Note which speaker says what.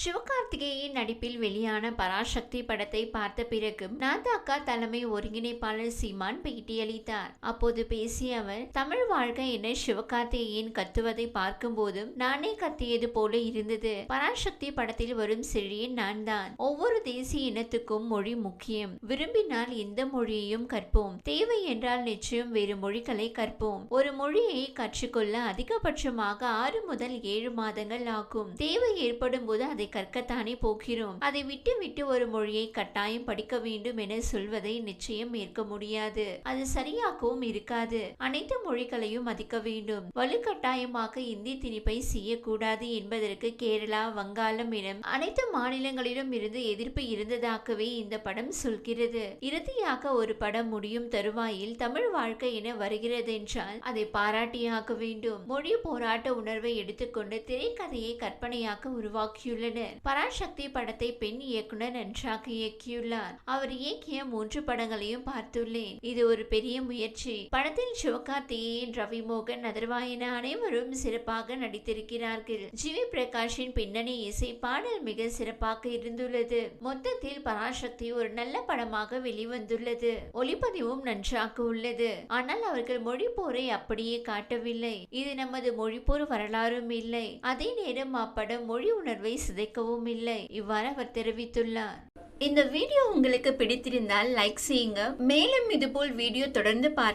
Speaker 1: சிவகார்த்திகேயன் நடிப்பில் வெளியான பராசக்தி படத்தை பார்த்த பிறகு நாதாக்கா தலைமை ஒருங்கிணைப்பாளர் சீமான் பேட்டியளித்தார் அப்போது பேசிய அவர் தமிழ் வாழ்க்கை என சிவகார்த்திகேயன் கத்துவதை பார்க்கும்போதும் நானே கத்தியது போல இருந்தது. பராசக்தி படத்தில் வரும் செழியன் நான் தான். ஒவ்வொரு தேசிய இனத்துக்கும் மொழி முக்கியம். விரும்பினால் எந்த மொழியையும் கற்போம். தேவை என்றால் நிச்சயம் வேறு மொழிகளை கற்போம். ஒரு மொழியை கற்றுக்கொள்ள அதிகபட்சமாக ஆறு முதல் ஏழு மாதங்கள் ஆகும். தேவை ஏற்படும் போது அதை கற்கத்தானே போகிறோம். அதை விட்டு விட்டு ஒரு மொழியை கட்டாயம் படிக்க வேண்டும் என சொல்வதை நிச்சயம் ஏற்க முடியாது. அது சரியாகவும் இருக்காது. அனைத்து மொழிகளையும் மதிக்க வேண்டும். வலுக்கட்டாயமாக இந்தி திணிப்பை செய்யக்கூடாது என்பதற்கு கேரளா வங்காளம் என அனைத்து மாநிலங்களிலும் இருந்து எதிர்ப்பு இருந்ததாகவே இந்த படம் சொல்கிறது. இறுதியாக ஒரு படம் முடியும் தருவாயில் தமிழ் வாழ்க்கை என வருகிறது என்றால் அதை பாராட்டியாக வேண்டும். மொழி போராட்ட உணர்வை எடுத்துக்கொண்டு திரைக்கதையை கற்பனையாக்க உருவாக்கியுள்ளனர் பராசக்தி படத்தை பெண் இயக்குனர் நன்றாக இயக்கியுள்ளார். அவர் இயக்கிய மூன்று படங்களையும் பார்த்துள்ளேன். இது ஒரு பெரிய முயற்சி. படத்தில் சிவகார்த்திகேயன் ரவிமோகன் அதர்வாயன அனைவரும் சிறப்பாக நடித்திருக்கிறார்கள். ஜிவி பிரகாஷின் பின்னணி இசை பாடல் மிக சிறப்பாக இருந்துள்ளது. மொத்தத்தில் பராசக்தி ஒரு நல்ல படமாக வெளிவந்துள்ளது. ஒளிப்பதிவும் நன்றாக உள்ளது. ஆனால் அவர்கள் மொழி போரை அப்படியே காட்டவில்லை. இது நமது மொழிப்போர் வரலாறும் இல்லை. அதே நேரம் அப்படம் மொழி உணர்வை சிதைக்கவும் இல்லை இவ்வாறு அவர் தெரிவித்துள்ளார். இந்த வீடியோ உங்களுக்கு பிடித்திருந்தால் லைக் செய்யுங்க. மேலும் இதுபோல் வீடியோ தொடர்ந்து பார்க்க